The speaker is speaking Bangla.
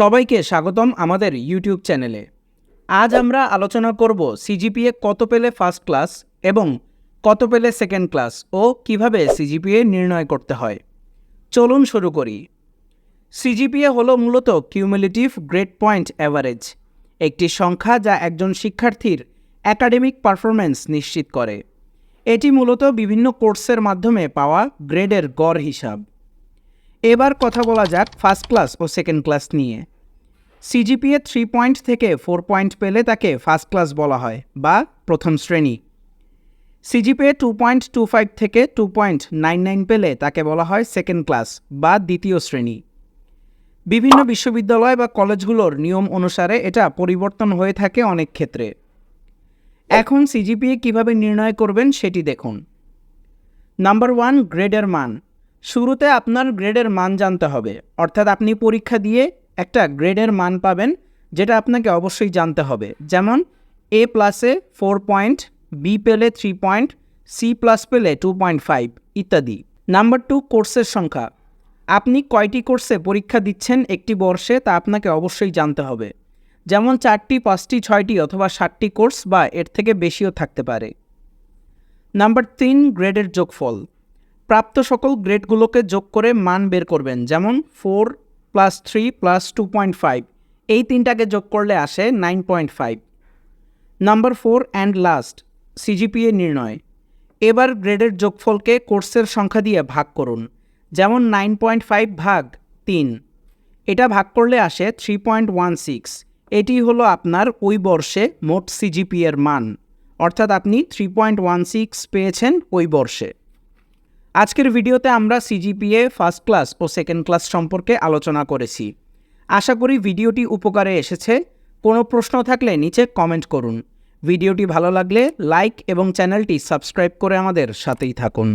সবাইকে স্বাগতম আমাদের ইউটিউব চ্যানেলে। আজ আমরা আলোচনা করব সিজিপিএ কত পেলে ফার্স্ট ক্লাস এবং কত পেলে সেকেন্ড ক্লাস ও কীভাবে সিজিপিএ নির্ণয় করতে হয়। চলুন শুরু করি। সিজিপিএ হলো মূলত কিউমুলেটিভ গ্রেড পয়েন্ট অ্যাভারেজ একটি সংখ্যা যা একজন শিক্ষার্থীর অ্যাকাডেমিক পারফরম্যান্স নিশ্চিত করে। এটি মূলত বিভিন্ন কোর্সের মাধ্যমে পাওয়া গ্রেডের গড় হিসাব। এবার কথা বলা যাক ফার্স্ট ক্লাস ও সেকেন্ড ক্লাস নিয়ে। সিজিপিএ থ্রি পয়েন্ট থেকে ফোর পয়েন্ট পেলে তাকে ফার্স্ট ক্লাস বলা হয়, বা প্রথম শ্রেণি। CGPA two point two five থেকে টু পয়েন্ট নাইন নাইন পেলে তাকে বলা হয় সেকেন্ড ক্লাস বা দ্বিতীয় শ্রেণি। বিভিন্ন বিশ্ববিদ্যালয় বা কলেজগুলোর নিয়ম অনুসারে এটা পরিবর্তন হয়ে থাকে অনেক ক্ষেত্রে। এখন সিজিপিএ কীভাবে নির্ণয় করবেন সেটি দেখুন। নাম্বার ওয়ান গ্রেডের মান। শুরুতে আপনার গ্রেডের মান জানতে হবে। অর্থাৎ আপনি পরীক্ষা দিয়ে একটা গ্রেডের মান পাবেন, যেটা আপনাকে অবশ্যই জানতে হবে। যেমন এ প্লাসে ফোর পয়েন্ট বি পেলে থ্রি পয়েন্ট সি প্লাস পেলে টু পয়েন্ট ফাইভ ইত্যাদি। নাম্বার টু কোর্সের সংখ্যা। আপনি কয়টি কোর্সে পরীক্ষা দিচ্ছেন একটি বর্ষে, তা আপনাকে অবশ্যই জানতে হবে। যেমন, চারটি, পাঁচটি, ছয়টি অথবা ষাটটি কোর্স বা এর থেকে বেশিও থাকতে পারে। নাম্বার তিন গ্রেডের যোগফল। প্রাপ্ত সকল গ্রেডগুলোকে যোগ করে মান বের করবেন, যেমন four plus three plus two point five. এই তিনটাকে যোগ করলে আসে nine point five. Number four and last, CGPA নির্ণয়। এবার গ্রেডের যোগফলকে কোর্সের সংখ্যা দিয়ে ভাগ করুন, যেমন নাইন পয়েন্ট ফাইভ ভাগ তিন। এটা ভাগ করলে আসে থ্রি পয়েন্ট ওয়ান সিক্স। এটি হলো আপনার ওই বর্ষে মোট সিজিপিএর মান। অর্থাৎ আপনি থ্রি পয়েন্ট ওয়ান সিক্স পেয়েছেন ওই বর্ষে। আজকের ভিডিওতে আমরা সিজিপিএ ফার্স্ট ক্লাস ও সেকেন্ড ক্লাস সম্পর্কে আলোচনা করেছি। আশা করি ভিডিওটি উপকারে এসেছে। কোনো প্রশ্ন থাকলে নিচে কমেন্ট করুন। ভিডিওটি ভালো লাগলে লাইক এবং চ্যানেলটি সাবস্ক্রাইব করে আমাদের সাথেই থাকুন।